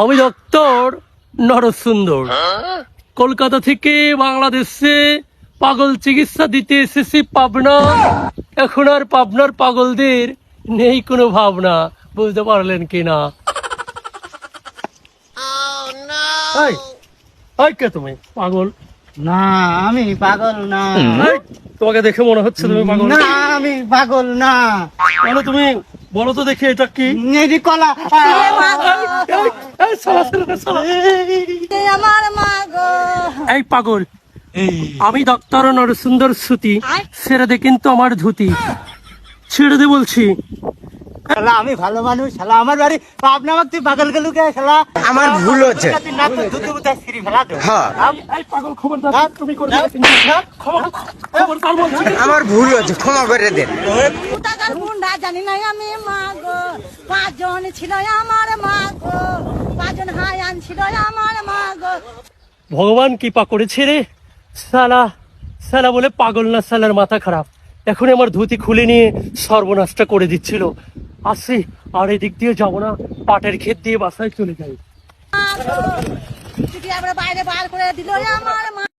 আমি ডক্টর নরসুন্দর। কলকাতা থেকে বাংলাদেশে পাগল চিকিৎসা দিতে এসেছি পাবনা। এখন আর পাবনার পাগলদের নেই কোনো ভাবনা। বুঝতে পারলেন কি না কে তুমি? পাগল? না আমি পাগল না। তোমাকে দেখে মনে হচ্ছে তুমি পাগল। না আমি পাগল না। তাহলে তুমি বলো তো দেখি এটা কি। কলা আমার মা গো এই পাগল আমি ডাক্তার নরসুন্দর সুতি ছেড়ে দে কিন্তু আমার ধুতি। ছেড়ে দে বলছি। শালা আমি ভালো মানুষ শালা আমার বাড়ি। পাবনা তুই পাগল গেলু কে শালা? আমার ভুল হচ্ছে। না তো দুধ দুধ সিঁড়ি ফেলা তো হ্যাঁ। আমার ভুল হচ্ছে ক্ষমা করে দেন। জানি না আমি মা গো। পাঁচজন ছিল আমার মা গো। ছিল আমার মা গো ভগবান কৃপা করেছে রে। সালা সালা বলে পাগল না সালার মাথা খারাপ। এখন আমার ধুতি খুলে নিয়ে সর্বনাশটা করে দিচ্ছিল। আসি আর এদিক দিয়ে যাব না। পাটের ক্ষেত দিয়ে বাসায় চলে যাই। আমরা বাইরে বার করে দিল আমার